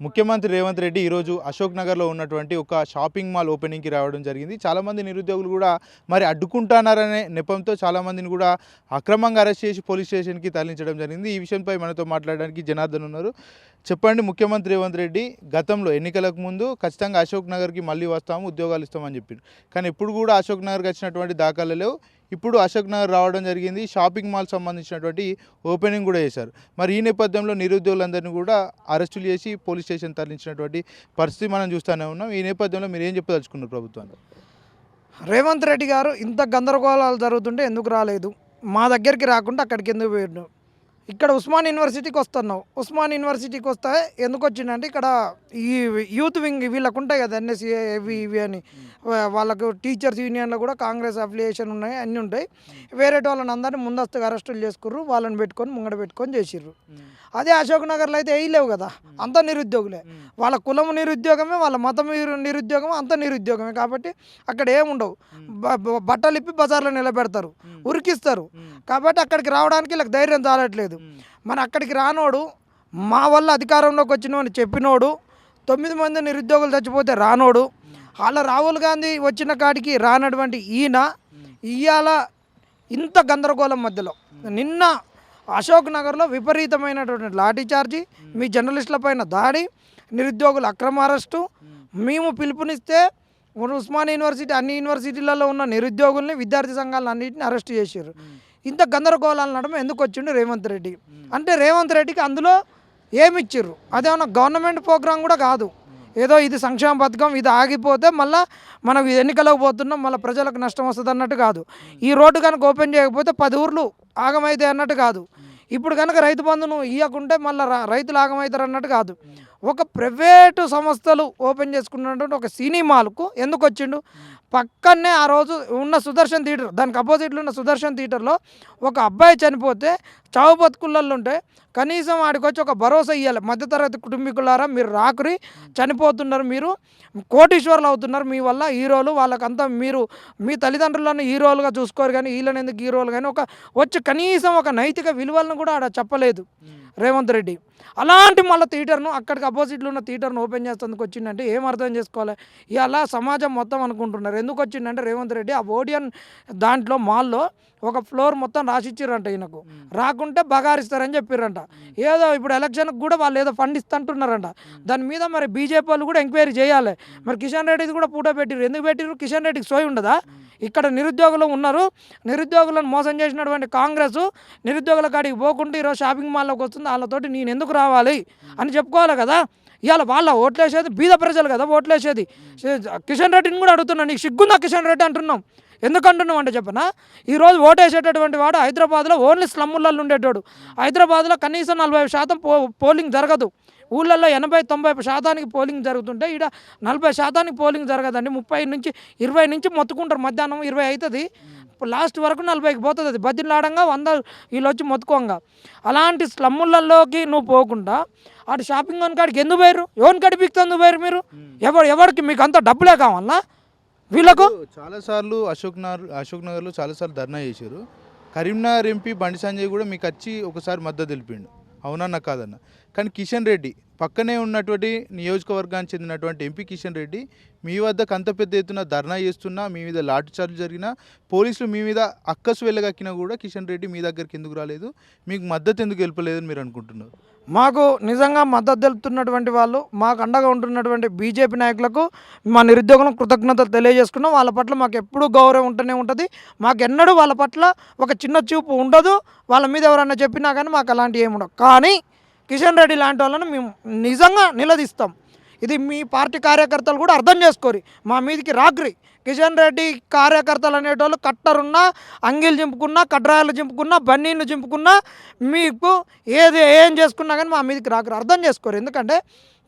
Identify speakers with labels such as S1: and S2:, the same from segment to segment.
S1: ముఖ్యమంత్రి రేవంత్ రెడ్డి ఈరోజు అశోక్ నగర్లో ఉన్నటువంటి ఒక షాపింగ్ మాల్ ఓపెనింగ్కి రావడం జరిగింది. చాలామంది నిరుద్యోగులు కూడా మరి అడ్డుకుంటున్నారనే నెపంతో చాలామందిని కూడా అక్రమంగా అరెస్ట్ చేసి పోలీస్ స్టేషన్కి తరలించడం జరిగింది. ఈ విషయంపై మనతో మాట్లాడడానికి జనార్దన్ ఉన్నారు. చెప్పండి ముఖ్యమంత్రి రేవంత్ రెడ్డి గతంలో ఎన్నికలకు ముందు ఖచ్చితంగా అశోక్ నగర్కి మళ్ళీ వస్తాము ఉద్యోగాలు ఇస్తామని చెప్పిండు కానీ ఇప్పుడు కూడా అశోక్ నగర్కి వచ్చినటువంటి దాఖలు లేవు. ఇప్పుడు అశోక్ నగర్ రావడం జరిగింది. షాపింగ్ మాల్ సంబంధించినటువంటి ఓపెనింగ్ కూడా చేశారు. మరి ఈ నేపథ్యంలో నిరుద్యోగులందరినీ కూడా అరెస్టులు చేసి పోలీస్ స్టేషన్ తరలించినటువంటి పరిస్థితి మనం చూస్తూనే ఉన్నాం. ఈ నేపథ్యంలో మీరు ఏం చెప్పదలుచుకున్నారు ప్రభుత్వాన్ని
S2: రేవంత్ రెడ్డి గారు ఇంత గందరగోళాలు జరుగుతుంటే ఎందుకు రాలేదు? మా దగ్గరికి రాకుండా అక్కడికి ఎందుకు పోయిండు? ఇక్కడ ఉస్మాన్ యూనివర్సిటీకి వస్తున్నావు. ఉస్మాన్ యూనివర్సిటీకి వస్తే ఎందుకు వచ్చిందంటే ఇక్కడ ఈ యూత్ వింగ్ వీళ్ళకు ఉంటాయి కదా ఎన్ఎస్సీ ఇవి ఇవి అని. వా- వాళ్ళకు టీచర్స్ యూనియన్లో కూడా కాంగ్రెస్ అఫిలియేషన్ ఉన్నాయి అన్నీ ఉంటాయి. వేరే వాళ్ళని అందరినీ ముందస్తుగా అరెస్టులు చేసుకుర్రు వాళ్ళని పెట్టుకొని ముంగడ పెట్టుకొని చేసిర్రు. అదే అశోక్ నగర్లో అయితే వేయలేవు కదా. అంత నిరుద్యోగులే. వాళ్ళ కులం నిరుద్యోగమే వాళ్ళ మతం నిరు- నిరుద్యోగం అంత నిరుద్యోగమే కాబట్టి అక్కడ ఏముండవు. బట్టలు ఇప్పి బజార్లో నిలబెడతారు. ఉరికిస్తారు. కాబట్టి అక్కడికి రావడానికి వీళ్ళకి ధైర్యం చాలట్లేదు. మరి అక్కడికి రానోడు మా వల్ల అధికారంలోకి వచ్చినవని చెప్పినోడు తొమ్మిది మంది నిరుద్యోగులు చచ్చిపోతే రానోడు వాళ్ళ రాహుల్ గాంధీ వచ్చిన కాడికి రానటువంటి ఈయన ఇవాళ ఇంత గందరగోళం మధ్యలో. నిన్న అశోక్ నగర్లో విపరీతమైనటువంటి లాఠీ చార్జీ మీ జర్నలిస్టుల పైన దాడి నిరుద్యోగుల అక్రమ అరెస్టు మేము. పిలుపునిస్తే మన ఉస్మాన్ యూనివర్సిటీ అన్ని యూనివర్సిటీలలో ఉన్న నిరుద్యోగుల్ని విద్యార్థి సంఘాలను అన్నింటిని అరెస్ట్ చేశారు ఇంత గందరగోళాలు నడమ ఎందుకు వచ్చిండు రేవంత్ రెడ్డి? అంటే రేవంత్ రెడ్డికి అందులో ఏమిచ్చిర్రు? అదేమన్నా గవర్నమెంట్ ప్రోగ్రాం కూడా కాదు. ఏదో ఇది సంక్షేమ పథకం ఇది ఆగిపోతే మళ్ళీ మనం ఎన్నికలకు పోతున్నాం మళ్ళీ ప్రజలకు నష్టం వస్తుంది అన్నట్టు కాదు. ఈ రోడ్డు కనుక ఓపెన్ చేయకపోతే పది ఊర్లు ఆగమైతే అన్నట్టు కాదు. ఇప్పుడు కనుక రైతు బంధును ఇవ్వకుంటే మళ్ళీ రైతులు ఆగమవుతారు అన్నట్టు కాదు. ఒక ప్రైవేటు సంస్థలు ఓపెన్ చేసుకున్నటువంటి ఒక సినిమాలకు ఎందుకు వచ్చిండు? పక్కనే ఆ రోజు ఉన్న సుదర్శన్ థియేటర్ దానికి అపోజిట్లో ఉన్న సుదర్శన్ థియేటర్లో ఒక అబ్బాయి చనిపోతే చావు బతుకుళ్ళల్లో ఉంటే కనీసం వాడికి వచ్చి ఒక భరోసా ఇవ్వాలి మధ్యతరగతి కుటుంబీకులారా మీరు రాకురి చనిపోతున్నారు మీరు కోటీశ్వర్లు అవుతున్నారు మీ వల్ల హీరోలు వాళ్ళకంతా మీరు మీ తల్లిదండ్రులను హీరోలుగా చూసుకోరు కానీ వీళ్ళని ఎందుకు హీరోలు కానీ ఒక వచ్చి కనీసం ఒక నైతిక విలువలను కూడా ఆడ చెప్పలేదు. రేవంత్ రెడ్డి. అలాంటి మళ్ళీ థియేటర్ను అక్కడికి అపోజిట్లో ఉన్న థియేటర్ను ఓపెన్ చేసేందుకు వచ్చిందంటే ఏం అర్థం చేసుకోవాలి? ఇలా సమాజం మొత్తం అనుకుంటున్నారు. ఎందుకు వచ్చిందంటే రేవంత్ రెడ్డి ఆ ఓడియన్ దాంట్లో మాల్లో ఒక ఫ్లోర్ మొత్తం రాసిచ్చిర్రంట ఈయనకు. రాకుంటే బగారిస్తారని చెప్పిర్రంట. ఏదో ఇప్పుడు ఎలక్షన్కి కూడా వాళ్ళు ఏదో ఫండ్ ఇస్తుంటున్నారంట. దాని మీద మరి బీజేపీ వాళ్ళు కూడా ఎంక్వైరీ చేయాలి. మరి కిషన్ రెడ్డిది కూడా పూట పెట్టిర్రు. ఎందుకు పెట్టిర్రు? కిషన్ రెడ్డికి సోయి ఉండదా? ఇక్కడ నిరుద్యోగులు ఉన్నారు. నిరుద్యోగులను మోసం చేసినటువంటి కాంగ్రెస్ నిరుద్యోగుల కాడికి పోకుండా ఈరోజు షాపింగ్ మాల్లోకి వస్తుంది. వాళ్ళతోటి నేను ఎందుకు రావాలి అని చెప్పుకోవాలి కదా. ఇవాళ వాళ్ళ ఓట్లేసేది బీద ప్రజలు కదా ఓట్లేసేది. కిషన్ రెడ్డిని కూడా అడుగుతున్నా నీకు సిగ్గుందా కిషన్ రెడ్డి అంటున్నాం ఎందుకు అంటున్నాం అంటే చెప్పనా? ఈరోజు ఓటేసేటటువంటి వాడు హైదరాబాద్లో ఓన్లీ స్లమ్ములలో ఉండేటోడు. హైదరాబాద్లో కనీసం నలభై శాతం పో పోలింగ్ జరగదు. ఊళ్ళల్లో ఎనభై తొంభై శాతానికి పోలింగ్ జరుగుతుంటే ఈడ నలభై శాతానికి పోలింగ్ జరగదండి. ముప్పై నుంచి ఇరవై నుంచి మొత్తుకుంటారు. మధ్యాహ్నం ఇరవై అవుతుంది లాస్ట్ వరకు నలభైకి పోతుంది అది. బద్దిలాడంగా వంద వీళ్ళు వచ్చి మొత్తుకోంగా. అలాంటి స్లమ్ములలోకి నువ్వు పోకుండా అటు షాపింగ్ కాడికి ఎందుకు పోయారు ఎవరిని కాడి ఎందుకు పోయారు మీరు? ఎవరు ఎవరికి మీకు అంత డబ్బులే కావాలా? వీళ్ళకు?
S1: చాలాసార్లు అశోక్ నగర్ అశోక్ నగర్లో చాలాసార్లు ధర్నా చేశారు. కరీంనగర్ ఎంపీ బండి సంజయ్ కూడా మీకు వచ్చి ఒకసారి మద్దతు తెలిపిండు. అవునన్న కాదన్న? కానీ కిషన్ రెడ్డి పక్కనే ఉన్నటువంటి నియోజకవర్గానికి చెందినటువంటి ఎంపీ కిషన్ రెడ్డి మీ వద్దకు అంత పెద్ద ఎత్తున ధర్నా చేస్తున్నా మీ మీద లాఠీ చార్జ్ జరిగినా పోలీసులు మీ మీద అక్కసు వెళ్ళగక్కినా కూడా కిషన్ రెడ్డి మీ దగ్గరికి ఎందుకు రాలేదు? మీకు మద్దతు ఎందుకు వెళ్ళలేదని మీరు అనుకుంటున్నారు?
S2: మాకు నిజంగా మద్దతు తెలుపుతున్నటువంటి వాళ్ళు మాకు అండగా ఉంటున్నటువంటి బీజేపీ నాయకులకు మా నిరుద్యోగులకు కృతజ్ఞతలు తెలియజేసుకున్నాం. వాళ్ళ పట్ల మాకు ఎప్పుడూ గౌరవం ఉంటూనే ఉంటుంది. మాకు ఎన్నడూ వాళ్ళ పట్ల ఒక చిన్న చూపు ఉండదు. వాళ్ళ మీద ఎవరన్నా చెప్పినా కానీ మాకు అలాంటివి ఏమి ఉండవు. కానీ కిషన్ రెడ్డి లాంటి వాళ్ళని మేము నిజంగా నిలదీస్తాం. ఇది మీ పార్టీ కార్యకర్తలు కూడా అర్థం చేసుకోరి. మా మీదికి రాక్రి. కిషన్ రెడ్డి కార్యకర్తలు అనేటోళ్ళు కట్టరున్నా అంగీలు చింపుకున్నా కడ్రాయలు చింపుకున్నా బన్నీలు చింపుకున్నా మీకు ఏది ఏం చేసుకున్నా కానీ మా మీదకి రాకరు. అర్థం చేసుకోరు. ఎందుకంటే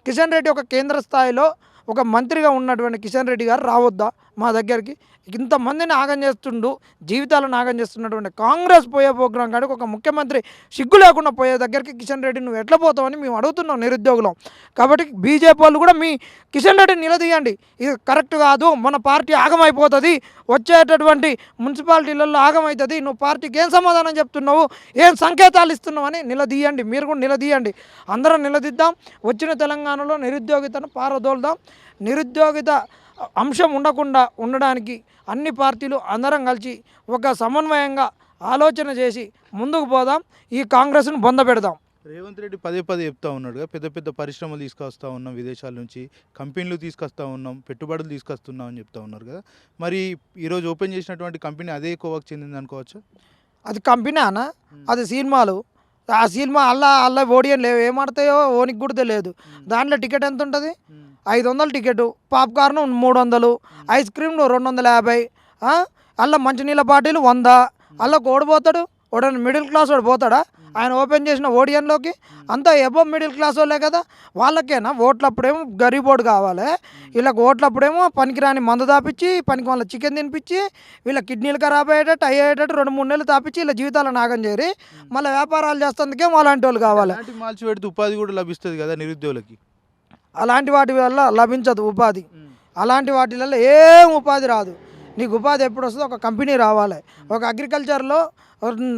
S2: కిషన్ రెడ్డి ఒక కేంద్ర స్థాయిలో ఒక మంత్రిగా ఉన్నటువంటి కిషన్ రెడ్డి గారు రావద్దా? మా దగ్గరికి. ఇంతమందిని ఆగం చేస్తుండు జీవితాలను ఆగం చేస్తున్నటువంటి కాంగ్రెస్ పోయే ప్రోగ్రాం కాడికి ఒక ముఖ్యమంత్రి సిగ్గు లేకుండా పోయే దగ్గరికి కిషన్ రెడ్డి నువ్వు ఎట్లా పోతావని మేము అడుగుతున్నాం నిరుద్యోగులం. కాబట్టి బీజేపీ వాళ్ళు కూడా మీ కిషన్ రెడ్డిని నిలదీయండి. ఇది కరెక్ట్ కాదు. మన పార్టీ ఆగమైపోతుంది. వచ్చేటటువంటి మున్సిపాలిటీలలో ఆగమవుతుంది నువ్వు పార్టీకి ఏం సమాధానం చెప్తున్నావు? ఏం సంకేతాలు ఇస్తున్నావు? అని నిలదీయండి. మీరు కూడా నిలదీయండి. అందరం నిలదీద్దాం. వచ్చిన తెలంగాణలో నిరుద్యోగితను పారదోలుదాం. నిరుద్యోగిత అంశం ఉండకుండా ఉండడానికి అన్ని పార్టీలు అందరం కలిసి ఒక సమన్వయంగా ఆలోచన చేసి ముందుకు పోదాం. ఈ కాంగ్రెస్ను బొంద పెడదాం.
S1: రేవంత్ రెడ్డి పదే పదే చెప్తా ఉన్నాడుగా. పెద్ద పెద్ద పరిశ్రమలు తీసుకొస్తా ఉన్నాం విదేశాల నుంచి కంపెనీలు తీసుకొస్తా ఉన్నాం పెట్టుబడులు తీసుకొస్తున్నాం అని చెప్తా ఉన్నారు కదా మరి ఈరోజు ఓపెన్ చేసినటువంటి కంపెనీ అదే కోవాకు చెందింది అనుకోవచ్చు?
S2: అది కంపెనీ అన్న అది సినిమాలు. ఆ సినిమా అల్లా అల్లా ఓడియన్ లేవు. ఏమాడతాయో ఓనికి కూడా తెలియదు దాంట్లో టికెట్ ఎంత ఉంటుంది ఐదు వందలు టికెట్ పాప్కార్న్ మూడు వందలు ఐస్ క్రీమ్లు రెండు వందల యాభై ఆ? అల్ల మంచినీళ్ళ బాటిల్ వంద. అల్ల ఓడిపోతాడు వాడు ఓడని మిడిల్ క్లాస్ వాడు పోతాడా? ఆయన ఓపెన్ చేసిన ఓడియన్లోకి అంతా ఎబో మిడిల్ క్లాస్ వాళ్ళే కదా? వాళ్ళకేనా? ఓట్లప్పుడేమో గరీబోడు కావాలి. వీళ్ళకి ఓట్లప్పుడేమో పనికిరాని మందు తాపించి పనికి వాళ్ళ చికెన్ తినిపించి వీళ్ళ కిడ్నీలు ఖరాబ్ అయ్యేటట్టు అయ్యేటట్టు రెండు మూడు నెలలు తాపించి వీళ్ళ జీవితాలను నాగం చేరి మళ్ళీ వ్యాపారాలు చేస్తేందుకే అలాంటి వాళ్ళు కావాలి.
S1: మాల్చి పెడితే ఉపాధి కూడా లభిస్తుంది కదా నిరుద్యోగులకి?
S2: అలాంటి వాటి వల్ల లభించదు ఉపాధి. అలాంటి వాటిలలో ఏం ఉపాధి రాదు. నీకు ఉపాధి ఎప్పుడు వస్తుందో ఒక కంపెనీ రావాలి. ఒక అగ్రికల్చర్లో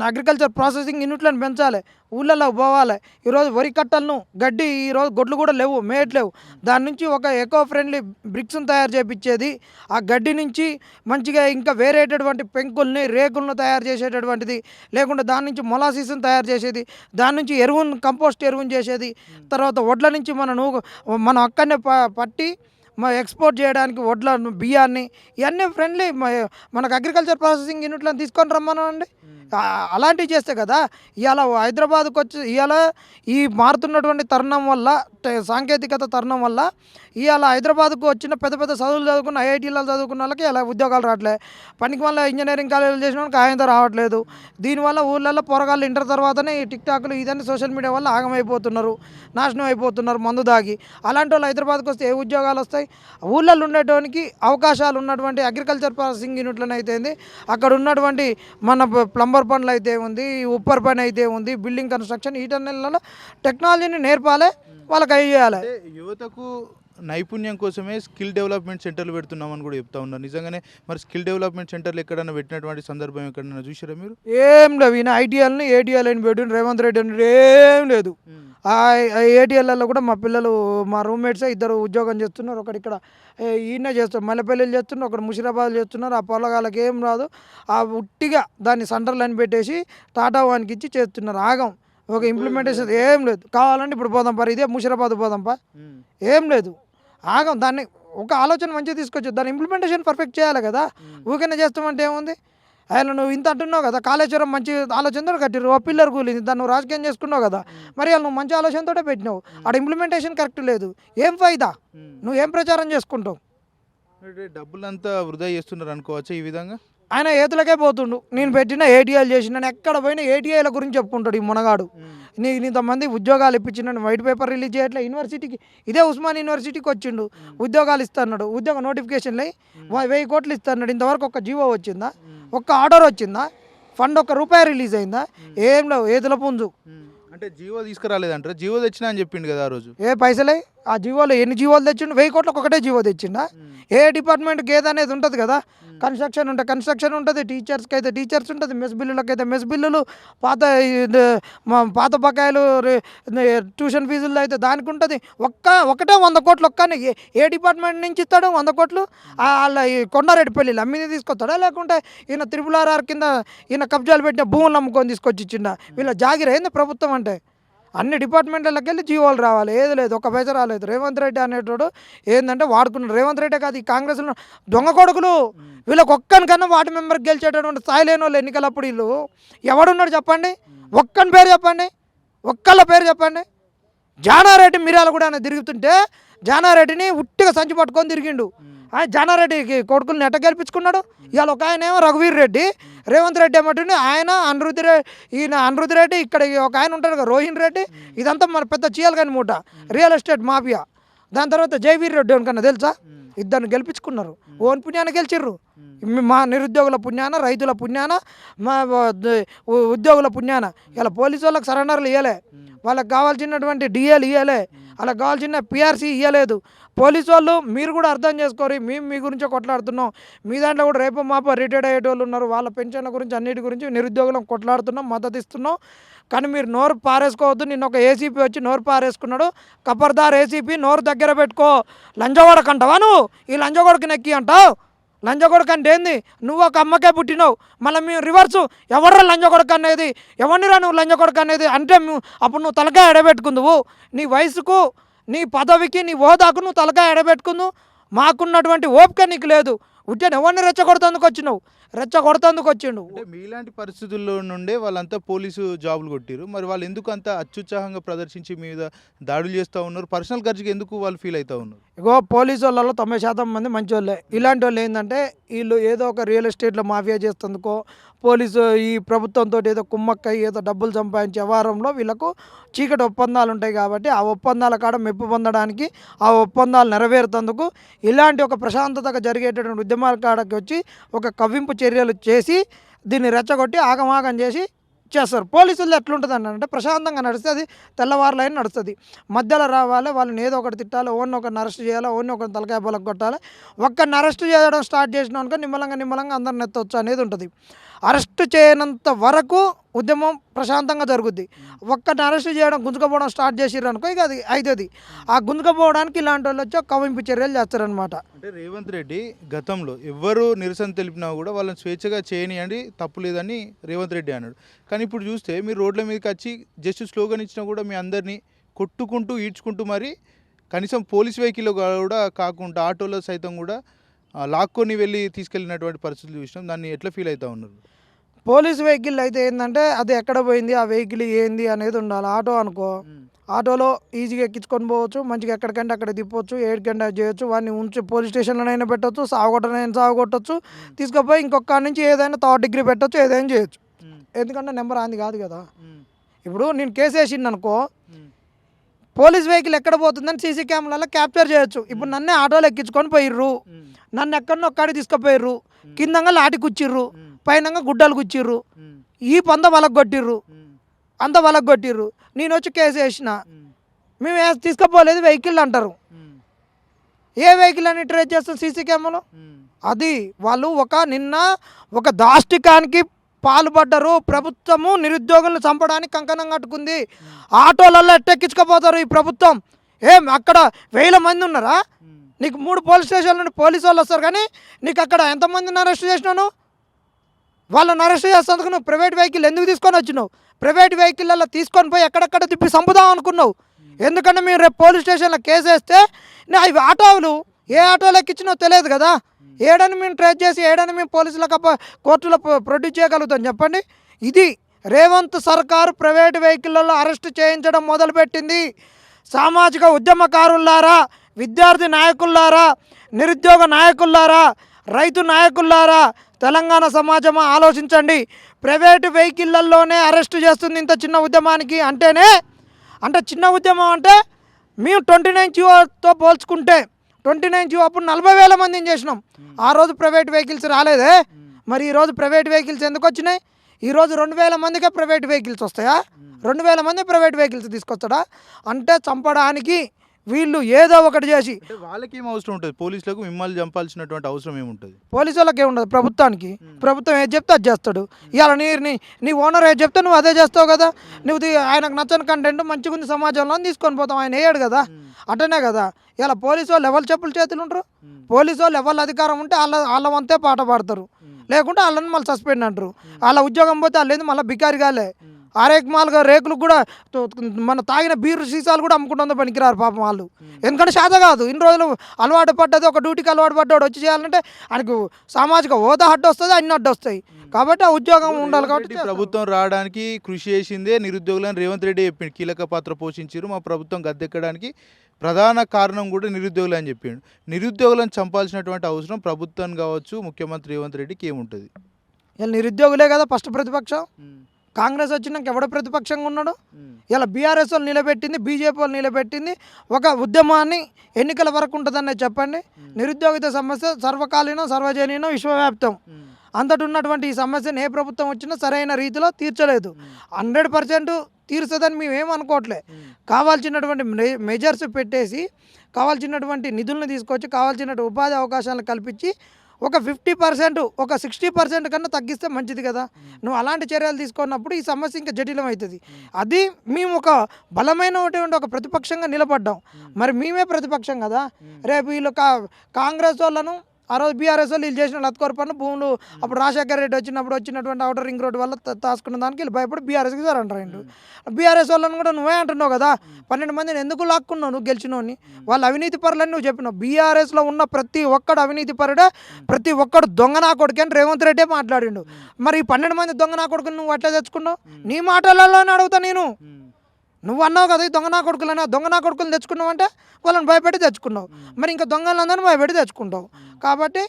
S2: అగ్రికల్చర్ ప్రాసెసింగ్ యూనిట్లను పెంచాలి. ఊళ్ళల్లో పోవాలి. ఈరోజు వరి కట్టలను గడ్డి ఈరోజు గొడ్లు కూడా లేవు మేయట్లేవు దాని నుంచి ఒక ఎకో ఫ్రెండ్లీ బ్రిక్స్ని తయారు చేపించేది. ఆ గడ్డి నుంచి మంచిగా ఇంకా వేరేటటువంటి పెంకుల్ని రేకులను తయారు చేసేటటువంటిది. లేకుంటే దాని నుంచి మొలాసిస్ని తయారు చేసేది. దాని నుంచి ఎరువును కంపోస్ట్ ఎరువును చేసేది. తర్వాత వడ్ల నుంచి మన నువ్వు మనం అక్కడనే ప- పట్టి మా ఎక్స్పోర్ట్ చేయడానికి వడ్ల బియ్యాన్ని ఇవన్నీ ఫ్రెండ్లీ మనకు అగ్రికల్చర్ ప్రాసెసింగ్ యూనిట్లను తీసుకొని రమ్మనండి. అలాంటివి చేస్తే కదా ఇవాళ హైదరాబాద్కు వచ్చి ఇవాళ ఈ మారుతున్నటువంటి తరుణం వల్ల సాంకేతికత తరుణం వల్ల ఇవాళ హైదరాబాద్కు వచ్చిన పెద్ద పెద్ద చదువులు చదువుకున్న ఐఐటీలలో చదువుకున్న వాళ్ళకి ఇలా ఉద్యోగాలు రావట్లేదు పనికి వల్ల ఇంజనీరింగ్ కాలేజీలు చేసిన వాళ్ళకి ఆయంత రావట్లేదు. దీనివల్ల ఊళ్ళల్లో పొరగాళ్ళు ఇంటర్ తర్వాతనే ఈ టిక్ టాక్లు ఇదన్నీ సోషల్ మీడియా వల్ల ఆగమైపోతున్నారు నాశనం అయిపోతున్నారు మందు దాగి. అలాంటి వాళ్ళు హైదరాబాద్కి వస్తే ఏ ఉద్యోగాలు వస్తాయి? ఊళ్ళల్లో ఉండేటోనికి అవకాశాలు ఉన్నటువంటి అగ్రికల్చర్ ప్రాసెసింగ్ యూనిట్లను అయితే అక్కడ ఉన్నటువంటి మన ప- ప్లంబర్ పనులు అయితే ఉంది ఉప్పర్ పని అయితే ఉంది బిల్డింగ్ కన్స్ట్రక్షన్ వీటన్నిలలో టెక్నాలజీని నేర్పాలి వాళ్ళకి అవి చేయాలి.
S1: యువతకు నైపుణ్యం కోసమే స్కిల్ డెవలప్మెంట్ సెంటర్లు పెడుతున్నామని కూడా చెప్తా ఉన్నారు. నిజంగానే మరి స్కిల్ డెవలప్మెంట్ సెంటర్లు ఎక్కడైనా పెట్టినటువంటి సందర్భం ఎక్కడైనా చూసారా మీరు?
S2: ఏం లేవు. ఈయన ఐటీఎల్ని ఏటీఎల్ అని పెట్టి రేవంత్ రెడ్డి అని ఏం లేదు. ఆ ఏటీఎల్లలో కూడా మా పిల్లలు మా రూమ్మేట్సే ఇద్దరు ఉద్యోగం చేస్తున్నారు. ఒకటి ఇక్కడ ఈయన చేస్తారు మల్లెపల్లిలు చేస్తున్నారు ఒకటి ముషిరాబాద్ చేస్తున్నారు. ఆ పొలగాళ్ళకి ఏం రాదు. ఆ ఉట్టిగా దాన్ని సెంటర్లు అని పెట్టేసి టాటా వానికి ఇచ్చి చేస్తున్నారు. ఆగం. ఒక ఇంప్లిమెంటేషన్ ఏం లేదు. కావాలంటే ఇప్పుడు పోదాం పా ఇదే ముషిరాబాద్ పోదాం పా. ఏం లేదు. ఆగం దాన్ని ఒక ఆలోచన మంచిగా తీసుకొచ్చు దాని ఇంప్లిమెంటేషన్ పర్ఫెక్ట్ చేయాలి కదా. ఊరికనే చేస్తామంటే ఏముంది? ఆయన నువ్వు ఇంత అంటున్నావు కదా కాళేశ్వరం మంచి ఆలోచనతో కట్టిరు ఓ పిల్లర్ కూలింది దాన్ని నువ్వు రాజకీయం చేసుకున్నావు కదా. మరి వాళ్ళు నువ్వు మంచి ఆలోచనతోటే పెట్టినావు. ఆడ ఇంప్లిమెంటేషన్ కరెక్ట్ లేదు. ఏం ఫైదా? నువ్వు ఏం ప్రచారం చేసుకుంటావు?
S1: డబ్బులంతా వృధా చేస్తున్నారు అనుకోవచ్చు ఈ విధంగా?
S2: ఆయన ఏతులకే పోతుండు. నేను పెట్టిన ఏటీఐలు చేసిన నేను ఎక్కడ పోయినా ఏటీఐల గురించి చెప్పుకుంటాడు ఈ మునగాడు. నీ ఇంతమంది ఉద్యోగాలు ఇప్పించిన వైట్ పేపర్ రిలీజ్ చేయట్లే యూనివర్సిటీకి ఇదే ఉస్మాన్ యూనివర్సిటీకి వచ్చిండు. ఉద్యోగాలు ఇస్తున్నాడు ఉద్యోగ నోటిఫికేషన్లు వెయ్యి కోట్లు ఇస్తున్నాడు. ఇంతవరకు ఒక జీవో వచ్చిందా? ఒక్క ఆర్డర్ వచ్చిందా? ఫండ్ ఒక్క రూపాయి రిలీజ్ అయిందా? ఏం లేవు ఏతుల పుంజు.
S1: అంటే జీవో తీసుకురాలేదంటారా? జీవో తెచ్చినా అని చెప్పిండు కదా ఆ రోజు.
S2: ఏ పైసలే? ఆ జీవోలు ఎన్ని జీవోలు తెచ్చిండు? వెయ్యి కోట్లకు ఒకటే జీవో తెచ్చిండా? ఏ డిపార్ట్మెంట్కి ఏది అనేది ఉంటుంది కదా? కన్స్ట్రక్షన్ ఉంటుంది కన్స్ట్రక్షన్ ఉంటుంది టీచర్స్కి అయితే టీచర్స్ ఉంటుంది మెస్ బిల్లులకి అయితే మెస్ బిల్లులు పాత పాత బకాయిలు ట్యూషన్ ఫీజులు అయితే దానికి ఉంటుంది. ఒక్క ఒకటే వంద కోట్లు ఒక్కనే ఏ- డిపార్ట్మెంట్ నుంచి ఇస్తాడు వంద కోట్లు? వాళ్ళ ఈ కొండారెడ్డిపల్లి అమ్మిని తీసుకొస్తాడా? లేకుంటే ఈయన త్రిపుల్ ఆర్ఆర్ కింద ఈయన కబ్జాలు పెట్టిన భూములు అమ్ముకొని తీసుకొచ్చి ఇచ్చిండ వీళ్ళ జాగిర ఏంది ప్రభుత్వం అంటే? అన్ని డిపార్ట్మెంట్లకి వెళ్ళి జీవోలు రావాలి. ఏది లేదు. ఒక పైసా రాలేదు. రేవంత్ రెడ్డి అనేటోడు ఏంటంటే వాడుకున్నాడు. రేవంత్ రెడ్డి కాదు ఈ కాంగ్రెస్లో దొంగ కొడుకులు. వీళ్ళకి ఒక్కనికన్నా వార్డు మెంబర్కి గెలిచేటటువంటి స్థాయి లేని వాళ్ళు ఎన్నికలప్పుడు వీళ్ళు. ఎవడున్నాడు చెప్పండి? ఒక్కని పేరు చెప్పండి? ఒక్కళ్ళ పేరు చెప్పండి? జానారెడ్డి మిర్యాల కూడా ఆయన తిరుగుతుంటే జానారెడ్డిని ఉట్టిగా సంచి పట్టుకొని తిరిగిండు. ఆయన జానారెడ్డికి కొడుకులు ఎట్ట గెలిపించుకున్నాడు? ఇవాళ ఒక ఆయన ఏమో రఘువీర్ రెడ్డి రేవంత్ రెడ్డి ఏమంటుండే ఆయన అనిరుద్ధి రెడ్డి ఈయన అనిరుద్ధి రెడ్డి ఇక్కడ ఒక ఆయన ఉంటాడు కదా రోహిన్ రెడ్డి ఇదంతా మన పెద్ద చీయాలి కానీ మూట రియల్ ఎస్టేట్ మాఫియా. దాని తర్వాత జైవీర్ రెడ్డి అనుకన్నా తెలుసా? ఇద్దరిని గెలిపించుకున్నారు. ఓన్ పుణ్యాన గెలిచిర్రు. మా నిరుద్యోగుల పుణ్యాన రైతుల పుణ్యాన మా ఉద్యోగుల పుణ్యాన ఇలా పోలీసు వాళ్ళకి సరెండర్లు ఇవ్వలే వాళ్ళకి కావాల్సినటువంటి డిఏలు ఇవ్వలే అలా కావాల్సిన పిఆర్సీ ఇవ్వలేదు పోలీసు వాళ్ళు మీరు కూడా అర్థం చేసుకోరు మేము మీ గురించి కొట్లాడుతున్నాం. మీ దాంట్లో కూడా రేపు మాప రిటైర్డ్ అయ్యేటోళ్ళు ఉన్నారు. వాళ్ళ పెన్షన్ల గురించి అన్నిటి గురించి నిరుద్యోగులను కొట్లాడుతున్నాం మద్దతు ఇస్తున్నాం కానీ మీరు నోరు పారేసుకోవద్దు. నిన్న ఒక ఏసీపీ వచ్చి నోరు పారేసుకున్నాడు. కపర్దార్ ఏసీపీ నోరు దగ్గర పెట్టుకో. లంజగొడక నువ్వు? ఈ లంజగొడకి నెక్కి అంటావు? లంజగొడక అంటే ఏంది? నువ్వు ఒక అమ్మకే పుట్టినావు. మళ్ళీ మేము రివర్సు ఎవడ్రా లంజగొడక అనేది? ఎవరినిరా నువ్వు లంజగొడక అనేది? అంటే అప్పుడు నువ్వు తలకాయ ఎడబెట్టుకుందువు. నీ వయసుకు నీ పదవికి నీ హోదాకు నువ్వు తలకాయ ఎడబెట్టుకుందు మాకున్నటువంటి ఓపిక నీకు లేదు. ఉట్టాను ఎవరిని రెచ్చగొడతందుకు వచ్చినావు. రెచ్చగొడతందుకు వచ్చిండు.
S1: అంటే మీలాంటి పరిస్థితుల్లో నుండే వాళ్ళంతా పోలీసు జాబులు కొట్టిరు మరి వాళ్ళు ఎందుకు అంత అత్యుత్సాహంగా ప్రదర్శించి మీ మీద దాడులు చేస్తూ ఉన్నారు? పర్సనల్ ఖర్చుకి ఎందుకు వాళ్ళు ఫీల్ అవుతూ ఉన్నారు?
S2: ఇగో పోలీసు వాళ్ళలో తొంభై శాతం మంది మంచి వాళ్ళే ఇలాంటి వాళ్ళు ఏంటంటే వీళ్ళు ఏదో ఒక రియల్ ఎస్టేట్లో మాఫియా చేస్తుందుకో పోలీసు ఈ ప్రభుత్వంతో ఏదో కుమ్మక్కై ఏదో డబ్బులు సంపాదించే వ్యవహారంలో వీళ్ళకు చీకటి ఒప్పందాలు ఉంటాయి కాబట్టి ఆ ఒప్పందాల కాడ మెప్పు పొందడానికి ఆ ఒప్పందాలు నెరవేరుతందుకు ఇలాంటి ఒక ప్రశాంతతగా జరిగేటటువంటి ఉద్యమాల కాడకి వచ్చి ఒక కవ్వింపు చర్యలు చేసి దీన్ని రెచ్చగొట్టి ఆగమాగం చేసి చేస్తారు. పోలీసులు ఎట్లుంటుంది అంటే ప్రశాంతంగా నడిస్తే అది తెల్లవారులైన నడుస్తుంది. మధ్యలో రావాలి వాళ్ళని ఏదో ఒకటి తిట్టాలి ఓన్ ఒకరిని అరెస్ట్ చేయాలి ఓన్ ఒకరిని తలకాయ పొలకు కొట్టాలి. ఒక్కరిని అరెస్ట్ చేయడం స్టార్ట్ చేసిన అనుకో నిమ్మలంగా నిమ్మలంగా అందరిని ఎత్తవచ్చు అనేది ఉంటుంది. అరెస్ట్ చేయనంత వరకు ఉద్యమం ప్రశాంతంగా జరుగుద్ది. ఒక్కటి అరెస్ట్ చేయడం గుంజుకపోవడం స్టార్ట్ చేసిర్రు అనుకో ఇక అది అవుతుంది ఆ గుంజుకపోవడానికి ఇలాంటి వాళ్ళు వచ్చి కవింపు చర్యలు చేస్తారనమాట
S1: అంటే రేవంత్ రెడ్డి గతంలో ఎవరు నిరసన తెలిపినా కూడా వాళ్ళని స్వేచ్ఛగా చేయనియండి తప్పు లేదని రేవంత్ రెడ్డి అన్నాడు. కానీ ఇప్పుడు చూస్తే మీరు రోడ్ల మీదకి వచ్చి జస్ట్ స్లోగన్ ఇచ్చినా కూడా మీ అందరినీ కొట్టుకుంటూ ఈడ్చుకుంటూ మరి కనీసం పోలీస్ వెహికల్ కూడా కాకుండా ఆటోలో సైతం కూడా లాక్కొని వెళ్ళి తీసుకెళ్ళినటువంటి పరిస్థితులు చూసినాం దాన్ని ఎట్లా ఫీల్ అవుతా ఉన్నారు?
S2: పోలీస్ వెహికల్ అయితే ఏంటంటే అది ఎక్కడ పోయింది? ఆ వెహికల్ ఏంది అనేది ఉండాలి. ఆటో అనుకో. ఆటోలో ఈజీగా ఎక్కించుకొని పోవచ్చు మంచిగా ఎక్కడికంటే అక్కడ తిప్పవచ్చు ఏడికంటే చేయొచ్చు వాడిని ఉంచి పోలీస్ స్టేషన్లోనైనా పెట్టవచ్చు సాగుకొట్టనైనా సాగుకొట్టచ్చు తీసుకుపోయి ఇంకొక నుంచి ఏదైనా థర్డ్ డిగ్రీ పెట్టవచ్చు ఏదైనా చేయొచ్చు. ఎందుకంటే నెంబర్ అంది కాదు కదా. ఇప్పుడు నేను కేసు వేసిండు అనుకో పోలీస్ వెహికల్ ఎక్కడ పోతుందని సీసీ కెమెరాలో క్యాప్చర్ చేయొచ్చు. ఇప్పుడు నన్నే ఆటోలో ఎక్కించుకొని పోయిర్రు. నన్ను ఎక్కడనో ఒక్కడికి తీసుకుపోయిర్రు. కిందంగా లాటి కుచ్చిర్రు. పైనంగా గుడ్డలు కుచ్చిర్రు. ఈ పంద వలకు కొట్టిర్రు అంత వలకు కొట్టిర్రు నేను వచ్చి కేసు వేసిన. మేము. తీసుకుపోలేదు వెహికల్ అంటారు. ఏ వెహికల్ అని ట్రేస్ చేస్తాం సీసీ కెమెరాలో? అది వాళ్ళు ఒక నిన్న ఒక దాష్టికానికి పాల్పడ్డరు. ప్రభుత్వము నిరుద్యోగులను చంపడానికి కంకణం కట్టుకుంది. ఆటోలలో ఎట్టెక్కించుకుపోతారు ఈ ప్రభుత్వం. ఏం అక్కడ వేల మంది ఉన్నారా? నీకు మూడు పోలీస్ స్టేషన్ల నుండి పోలీసు వాళ్ళు వస్తారు కానీ నీకు అక్కడ ఎంతమందిని అరెస్ట్ చేసినాను? వాళ్ళని అరెస్ట్ చేసేందుకు నువ్వు ప్రైవేట్ వెహికల్ ఎందుకు తీసుకొని వచ్చినావు? ప్రైవేట్ వెహికల్లో తీసుకొని పోయి ఎక్కడెక్కడ తిప్పి చంపుదాం అనుకున్నావు. ఎందుకంటే మీరు రేపు పోలీస్ స్టేషన్లో కేసు వేస్తే నా ఇవి ఆటోలు ఏ ఆటోలు ఎక్కించినో తెలియదు కదా? ఏడని మేము ట్రేస్ చేసి ఏడని మేము పోలీసులకు కోర్టులో ప్రొడ్యూస్ చేయగలుగుతాం. చెప్పండి? ఇది రేవంత్ సర్కారు ప్రైవేట్ వెహికల్లో అరెస్ట్ చేయించడం మొదలుపెట్టింది. సామాజిక ఉద్యమకారులారా విద్యార్థి నాయకులారా నిరుద్యోగ నాయకులారా రైతు నాయకులారా తెలంగాణ సమాజమా? ఆలోచించండి. ప్రైవేటు వెహికల్లలోనే అరెస్ట్ చేస్తుంది ఇంత చిన్న ఉద్యమానికి అంటేనే అంటే చిన్న ఉద్యమం అంటే మేము ట్వంటీ నైన్ జియోతో పోల్చుకుంటే ట్వంటీ నైన్ జియో అప్పుడు నలభై వేల మందిని చేసినాం. ఆ రోజు ప్రైవేట్ వెహికల్స్ రాలేదే. మరి ఈరోజు ప్రైవేట్ వెహికల్స్ ఎందుకు వచ్చినాయి? ఈరోజు రెండు వేల మందికే ప్రైవేట్ వెహికల్స్ వస్తాయా? రెండు వేల మంది ప్రైవేట్ వెహికల్స్ తీసుకొస్తాడా? అంటే చంపడానికి వీళ్ళు ఏదో ఒకటి చేసి
S1: వాళ్ళకి ఏం అవసరం ఉంటుంది? పోలీసులకు మిమ్మల్ని చంపాల్సినటువంటి అవసరం ఏముంటుంది
S2: పోలీసు వాళ్ళకి ఏముండదు ప్రభుత్వానికి. ప్రభుత్వం ఏది చెప్తే అది చేస్తాడు. ఇవాళ నీ నీ ఓనర్ ఏది చెప్తే నువ్వు అదే చేస్తావు కదా? నువ్వు ఆయనకు నచ్చని కంటెంట్ మంచిగా ఉంది సమాజంలో తీసుకొని పోతాం. ఆయన వేయడు కదా? అటనే కదా? ఇలా పోలీసు వాళ్ళు ఎవరు చెప్పులు చేతులు ఉంటారు పోలీసు వాళ్ళు ఎవరి అధికారం ఉంటే వాళ్ళ వాళ్ళ వంతే పాట పాడతారు. లేకుంటే వాళ్ళని మళ్ళీ సస్పెండ్ అంటారు. వాళ్ళ ఉద్యోగం పోతే వాళ్ళు మళ్ళీ బికారిగాలే ఆరేక్ మాలుగా రేకులు కూడా మన తాగిన బీరు సీసాలు కూడా అమ్ముకుంటుందో పనికిరారు పాపం వాళ్ళు. ఎందుకంటే శాత కాదు. ఇన్ని రోజులు అలవాటు పడ్డది ఒక డ్యూటీకి అలవాటు పడ్డాడు వచ్చి చేయాలంటే ఆయనకు సామాజిక హోదా అడ్డు వస్తుంది అన్ని అడ్డు వస్తాయి. కాబట్టి ఆ ఉద్యోగం ఉండాలి కాబట్టి
S1: ప్రభుత్వం రావడానికి కృషి చేసిందే నిరుద్యోగులను రేవంత్ రెడ్డి చెప్పిండు. కీలక పాత్ర పోషించారు మా ప్రభుత్వం గద్దెక్కడానికి ప్రధాన కారణం కూడా నిరుద్యోగులు అని చెప్పిండు. నిరుద్యోగులను చంపాల్సినటువంటి అవసరం ప్రభుత్వం కావచ్చు ముఖ్యమంత్రి రేవంత్ రెడ్డికి ఏముంటుంది?
S2: ఇలా నిరుద్యోగులే కదా ఫస్ట్ ప్రతిపక్షం? కాంగ్రెస్ వచ్చినాక ఎవడ ప్రతిపక్షంగా ఉన్నాడు? ఇలా బీఆర్ఎస్ వాళ్ళు నిలబెట్టింది బీజేపీ వాళ్ళు నిలబెట్టింది ఒక ఉద్యమాన్ని ఎన్నికల వరకు ఉంటుందనే చెప్పండి. నిరుద్యోగిత సమస్య సర్వకాలీనం సర్వజనీనం విశ్వవ్యాప్తం. అంతటి ఉన్నటువంటి ఈ సమస్యను ఏ ప్రభుత్వం వచ్చినా సరైన రీతిలో తీర్చలేదు. హండ్రెడ్ పర్సెంట్ తీరుస్తుందని మేము అనుకోవట్లే. కావాల్సినటువంటి మె- మెజర్స్ పెట్టేసి కావాల్సినటువంటి నిధులను తీసుకొచ్చి కావాల్సినటువంటి ఉపాధి అవకాశాలను కల్పించి ఒక ఫిఫ్టీ పర్సెంట్ ఒక సిక్స్టీ పర్సెంట్ కన్నా తగ్గిస్తే మంచిది కదా. నువ్వు అలాంటి చర్యలు తీసుకున్నప్పుడు ఈ సమస్య ఇంకా జటిలం అవుతుంది అది మేము ఒక బలమైన ఒక ప్రతిపక్షంగా నిలబడ్డాం. మరి మేమే ప్రతిపక్షం కదా. రేపు వీళ్ళు కా కాంగ్రెస్ వాళ్ళను ఆ రోజు బీఆర్ఎస్ వాళ్ళు వీళ్ళు చేసిన లత్కోర పనులు భూములు అప్పుడు రాజశేఖర రెడ్డి వచ్చినప్పుడు వచ్చినటువంటి అవుటర్ రింగ్ రోడ్ వల్ల తాసుకున్న దానికి వీళ్ళు భయపడి బీఆర్ఎస్కి సార్ అంటారు బీఆర్ఎస్ వాళ్ళని కూడా నువ్వే అంటున్నావు కదా? పన్నెండు మందిని ఎందుకు లాక్కున్నావు నువ్వు గెలిచినోని వాళ్ళు అవినీతి పరులని నువ్వు చెప్పినావు. బీఆర్ఎస్లో ఉన్న ప్రతి ఒక్కడు అవినీతి పరుడే ప్రతి ఒక్కడు దొంగ నా కొడుకు అని రేవంత్ రెడ్డే మాట్లాడిండు. మరి ఈ పన్నెండు మంది దొంగ నా కొడుకుని నువ్వు అట్లా తెచ్చుకున్నావు నీ మాటలలోనే అడుగుతా నేను. నువ్వు అన్నావు కదా ఈ దొంగ నా కొడుకులని ఆ దొంగ నా కొడుకులు తెచ్చుకున్నావు అంటే వాళ్ళని భయపెట్టి తెచ్చుకున్నావు. మరి ఇంకా దొంగలందరినీ భయపెట్టి తెచ్చుకుంటావు. కాబట్టి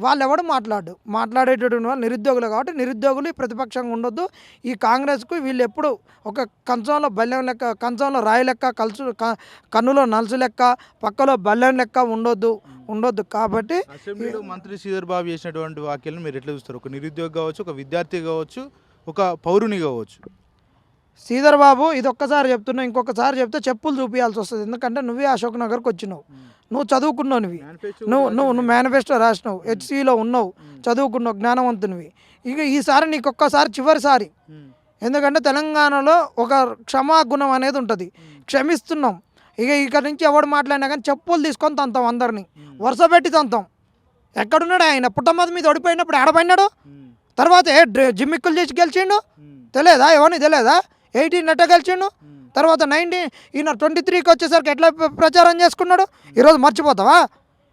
S2: వాళ్ళు ఎవడు మాట్లాడు? మాట్లాడేటటువంటి వాళ్ళు నిరుద్యోగులు కాబట్టి నిరుద్యోగులు ఈ ప్రతిపక్షంగా ఉండొద్దు. ఈ కాంగ్రెస్కు వీళ్ళు ఎప్పుడు ఒక కంచంలో బల్లెం లెక్క కంచంలో రాయి లెక్క కలుసు క- కన్నులో నలుసు లెక్క పక్కలో బల్లెం లెక్క ఉండొద్దు. ఉండొద్దు. కాబట్టి
S1: మంత్రి శ్రీధర్ బాబు చేసినటువంటి వ్యాఖ్యలను మీరు ఎట్లా చూస్తారు? ఒక నిరుద్యోగి కావచ్చు ఒక విద్యార్థి కావచ్చు ఒక పౌరుని కావచ్చు.
S2: శ్రీధర్ బాబు ఇది ఒక్కసారి చెప్తున్నా ఇంకొకసారి చెప్తే చెప్పులు చూపించాల్సి వస్తుంది. ఎందుకంటే నువ్వే అశోక్ నగర్కి వచ్చినావు. నువ్వు చదువుకున్నావు నువ్వు. నువ్వు నువ్వు నువ్వు మేనిఫెస్టో రాసినావు. హెచ్సిలో ఉన్నావు. చదువుకున్నావు జ్ఞానవంతునివి. ఇక ఈసారి నీకు ఒక్కసారి చివరిసారి. ఎందుకంటే తెలంగాణలో ఒక క్షమాగుణం అనేది ఉంటుంది. క్షమిస్తున్నాం. ఇక ఇక్కడ నుంచి ఎవడు మాట్లాడినా కానీ చెప్పులు తీసుకొని తంతాం అందరినీ. వరుస పెట్టి తంతాం. ఎక్కడున్నాడు ఆయన? పుట్టమది మీద ఓడిపోయినప్పుడు ఆడపోయినాడు తర్వాత ఏ డ్ర- జిమ్మిక్కులు చేసి గెలిచిండు? తెలియదా? ఎవరిని తెలియదా? ఎయిటీన్ ఎట్ట గెలిచిండు. తర్వాత నైన్టీన్ ఈయన ట్వంటీ త్రీకి వచ్చేసరికి ఎట్లా ప్రచారం చేసుకున్నాడు? ఈరోజు మర్చిపోతావా?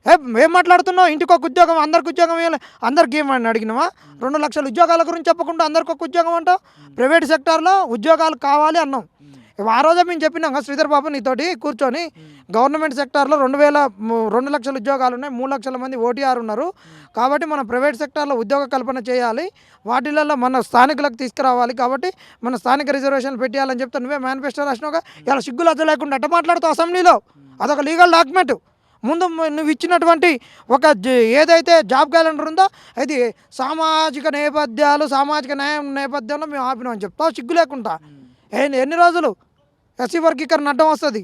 S2: ఏ ఏం మాట్లాడుతున్నావు ఇంటికి ఒక ఉద్యోగం అందరికి ఉద్యోగం ఇవ్వాలి. అందరికి ఏమని అడిగినావా? రెండు లక్షల ఉద్యోగాల గురించి చెప్పకుండా అందరికి ఒక ఉద్యోగం అంటావు? ప్రైవేట్ సెక్టార్లో ఉద్యోగాలు కావాలి అన్నాం. ఆ రోజే మేము చెప్పినాం కదా శ్రీధర్ బాబు నీతోటి కూర్చొని గవర్నమెంట్ సెక్టార్లో రెండు వేల రెండు లక్షల ఉద్యోగాలు ఉన్నాయి మూడు లక్షల మంది ఓటీఆర్ ఉన్నారు. కాబట్టి మనం ప్రైవేట్ సెక్టార్లో ఉద్యోగ కల్పన చేయాలి. వాటిలలో మన స్థానికులకు తీసుకురావాలి కాబట్టి మన స్థానిక రిజర్వేషన్లు పెట్టాలని చెప్తే నువ్వే మేనిఫెస్టో రాసినావుగా. ఇలా సిగ్గులు అద్దె లేకుండా ఎట్ట మాట్లాడుతావు అసెంబ్లీలో? అదొక లీగల్ డాక్యుమెంట్. ముందు నువ్వు ఇచ్చినటువంటి ఒక ఏదైతే జాబ్ క్యాలెండర్ ఉందో అది సామాజిక నేపథ్యాలు సామాజిక న్యాయం నేపథ్యంలో మేము ఆపినామని చెప్తావు సిగ్గు లేకుండా. ఎన్ని రోజులు? ఎస్సీ వర్గీకరణ అడ్డం వస్తుంది.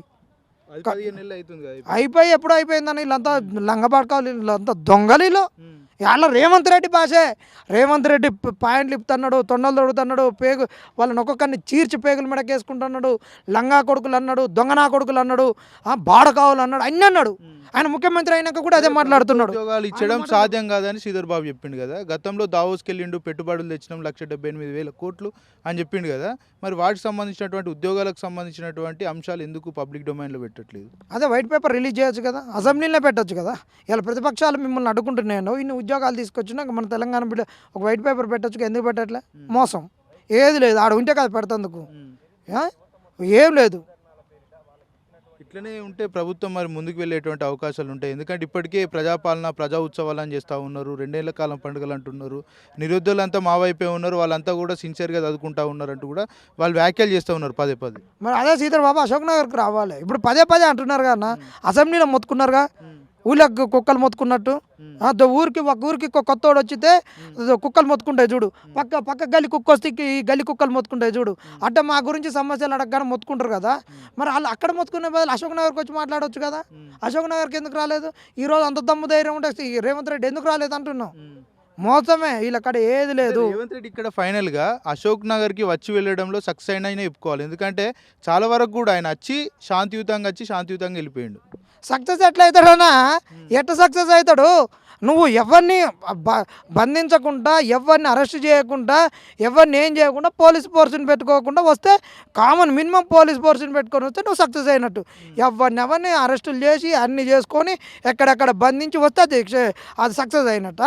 S2: అయిపోయి ఎప్పుడు అయిపోయిందని వీళ్ళంతా లంగబాడకాలు వీళ్ళంతా దొంగలీలు.
S1: ఉమ్.
S2: వాళ్ళ రేవంత్ రెడ్డి భాషే రేవంత్ రెడ్డి పాయింట్లు ఇప్పుతున్నాడు తొండలు తొడుగుతున్నాడు పేగు వాళ్ళని ఒక్కొక్కరిని చీర్చి పేగులు మెడకేసుకుంటున్నాడు లంగా కొడుకులు అన్నాడు దొంగనా కొడుకులు అన్నాడు ఆ, బాడకావులు అన్నాడు అన్నీ అన్నాడు. ఆయన ముఖ్యమంత్రి అయినాక కూడా అదే మాట్లాడుతున్నాడు.
S1: ఉద్యోగాలు ఇచ్చడం సాధ్యం కాదని శ్రీధర్ బాబు చెప్పిండు కదా. గతంలో దావోస్కి వెళ్ళిండు పెట్టుబడులు తెచ్చినాం లక్ష డెబ్బై ఎనిమిది వేల కోట్లు అని చెప్పిండు కదా. మరి వాటికి సంబంధించినటువంటి ఉద్యోగాలకు సంబంధించినటువంటి అంశాలు ఎందుకు పబ్లిక్ డొమైన్లో పెట్టట్లేదు.
S2: అదే వైట్ పేపర్ రిలీజ్ చేయొచ్చు కదా. అసెంబ్లీలో పెట్టొచ్చు కదా. ఇలా ప్రతిపక్షాలు మిమ్మల్ని అడ్డుకుంటున్నాను ఇన్ని ఉద్యోగాలు తీసుకొచ్చినాక మన తెలంగాణ బిడ్డ ఒక వైట్ పేపర్ పెట్టొచ్చు ఎందుకు పెట్టట్లే? మోసం. ఏది లేదు. ఆడ ఉంటే కదా పెడతందుకు? ఏం లేదు.
S1: ఇట్లనే ఉంటే ప్రభుత్వం మరి ముందుకు వెళ్ళేటువంటి అవకాశాలు ఉంటాయి. ఎందుకంటే ఇప్పటికే ప్రజాపాలన ప్రజా ఉత్సవాలు అని చేస్తూ ఉన్నారు. రెండేళ్ళ కాలం పండుగలు అంటున్నారు. నిరుద్యోగులంతా మా వైపే ఉన్నారు. వాళ్ళంతా కూడా సిన్సియర్గా చదువుకుంటా ఉన్నారు అంటూ కూడా వాళ్ళు వ్యాఖ్యలు చేస్తూ ఉన్నారు పదే పదే.
S2: మరి అదే సీతారాం బాబు అశోక్ నగర్కి రావాలి. ఇప్పుడు పదే పదే అంటున్నారు కదా అసెంబ్లీలో మొత్తుకున్నారుగా. ఊళ్ళకి కుక్కలు మొత్తుకున్నట్టు. ఊరికి ఒక ఊరికి ఒక కొత్తోడు వచ్చితే కుక్కలు మొత్తుకుంటాయి చూడు. పక్క పక్క గల్లి కుక్క వస్తే ఈ గల్లి కుక్కలు మొత్తుకుంటాయి చూడు. అంటే మా గురించి సమస్యలు అడగగానే మొత్తుకుంటారు కదా. మరి వాళ్ళు అక్కడ మొత్తుకునే బదులు అశోక్ నగర్కి వచ్చి మాట్లాడవచ్చు కదా. అశోక్ నగర్కి ఎందుకు రాలేదు? ఈరోజు అంత దమ్ము ధైర్యం ఉంటే ఈ రేవంత్ రెడ్డి ఎందుకు రాలేదు అంటున్నావు? మోసమే వీళ్ళక్కడ ఏది లేదు.
S1: రేవంత్ రెడ్డి ఇక్కడ ఫైనల్గా అశోక్ నగర్కి వచ్చి వెళ్ళడంలో సక్సెస్ అయిన చెప్పుకోవాలి. ఎందుకంటే చాలా వరకు కూడా ఆయన వచ్చి శాంతియుతంగా వచ్చి శాంతియుతంగా వెళ్ళిపోయిండు.
S2: సక్సెస్ ఎట్లా అవుతాడన్నా ఎట్లా సక్సెస్ అవుతాడు నువ్వు ఎవరిని బంధించకుండా ఎవరిని అరెస్ట్ చేయకుండా ఎవరిని ఏం చేయకుండా పోలీస్ ఫోర్స్ని పెట్టుకోకుండా వస్తే కామన్ మినిమం పోలీస్ ఫోర్స్ని పెట్టుకొని వస్తే నువ్వు సక్సెస్ అయినట్టు. ఎవరిని ఎవరిని అరెస్టులు చేసి అన్ని చేసుకొని ఎక్కడెక్కడ బంధించి వస్తే అది అది సక్సెస్ అయినట్ట?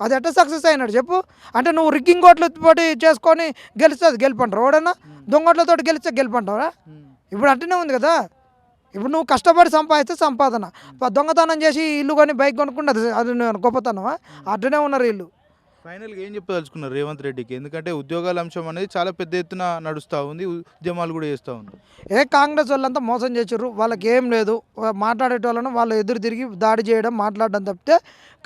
S2: అది ఎట్లా సక్సెస్ అయినట్టు చెప్పు. అంటే నువ్వు రిగ్గింగ్ ఓట్లు తోటి చేసుకొని గెలిస్తే అది గెలిపంటారు ఎవడన్నా? దొంగోట్లతో గెలిస్తే గెలిపంటారా ఇప్పుడు అట్టనే ఉంది కదా. ఇప్పుడు నువ్వు కష్టపడి సంపాదిస్తే సంపాదన. దొంగతనం చేసి ఇల్లు కొని బైక్ కొనుక్కుంటే అది గొప్పతనమా? అట్లనే ఉన్నారు వీళ్ళు.
S1: ఫైనల్గా ఏం చెప్పదలుచుకున్నారు రేవంత్ రెడ్డికి? ఎందుకంటే ఉద్యోగాల అంశం అనేది చాలా పెద్ద ఎత్తున నడుస్తూ ఉంది ఉద్యమాలు కూడా చేస్తూ ఉన్నారు
S2: ఏ కాంగ్రెస్ వాళ్ళంతా మోసం చేసారు వాళ్ళకి ఏం లేదు. మాట్లాడేటోళ్ళను వాళ్ళు ఎదురు తిరిగి దాడి చేయడం మాట్లాడడం తప్పితే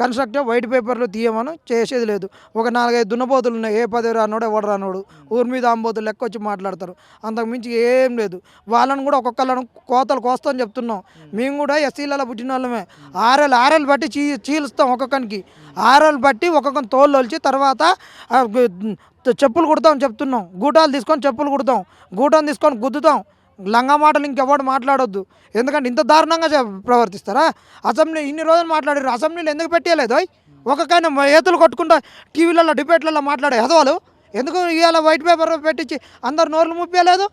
S2: కన్స్ట్రక్టివ్ వైట్ పేపర్లు తీయమని చేసేది లేదు. ఒక నాలుగైదు దున్నపోతులు ఉన్నాయి. ఏ పదవి రానోడు ఎవడు రానోడు ఊరి మీద ఆంబోతులు లెక్క వచ్చి మాట్లాడతారు. అంతకు మించి ఏం లేదు. వాళ్ళని కూడా ఒక్కొక్కళ్ళను కోతలు కోస్తామని చెప్తున్నాం. మేము కూడా ఎస్సీలలో పుట్టిన వాళ్ళమే. ఆర్ఎల్ ఆర్ఎల్ బట్టి చీ చీలుస్తాం ఒక్కొక్కరికి ఆర్ఎల్ బట్టి ఒక్కొక్కరిని తోలు వచ్చి తర్వాత చెప్పులు కుడతాం చెప్తున్నాం. గూటాలు తీసుకొని చెప్పులు కుడతాం. గూటం తీసుకొని గుద్దుతాం. లంగా మాటలు ఇంకెవడు మాట్లాడొద్దు. ఎందుకంటే ఇంత దారుణంగా ప్రవర్తిస్తారా? అసెంబ్లీ ఇన్ని రోజులు మాట్లాడారు. అసెంబ్లీలో ఎందుకు పెట్టలేదు ఒక్కకైనా ఏతులు కొట్టుకుంటా టీవీలలో డిబేట్లలో మాట్లాడే హెదవాలు ఎందుకు ఇవాళ వైట్ పేపర్ పెట్టించి అందరు నోర్లు ముప్పలేదు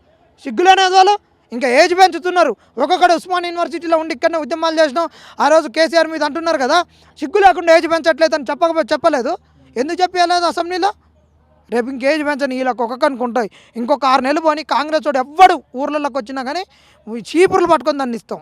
S2: సిగ్గులేని హెదవాలు ఇంకా ఏజ్ పెంచుతున్నారు. ఒక్కొక్కడు ఉస్మాన్ యూనివర్సిటీలో ఉండి ఇక్కడనే ఉద్యమాలు చేసినాం. ఆ రోజు కేసీఆర్ మీద అంటున్నారు కదా సిగ్గు లేకుండా ఏజ్ పెంచట్లేదు అని చెప్పకపోతే చెప్పలేదు? ఎందుకు చెప్పలేదు అసెంబ్లీలో? రేపు ఇంకేజ్ పెంచని వీళ్ళకి ఒక్కొక్క అనుకుంటాయి. ఇంకొక ఆరు నెలలు పోని కాంగ్రెస్ వాడు ఎవ్వడు ఊర్లలోకి వచ్చినా కానీ చీపుర్లు పట్టుకొని దాన్ని ఇస్తాం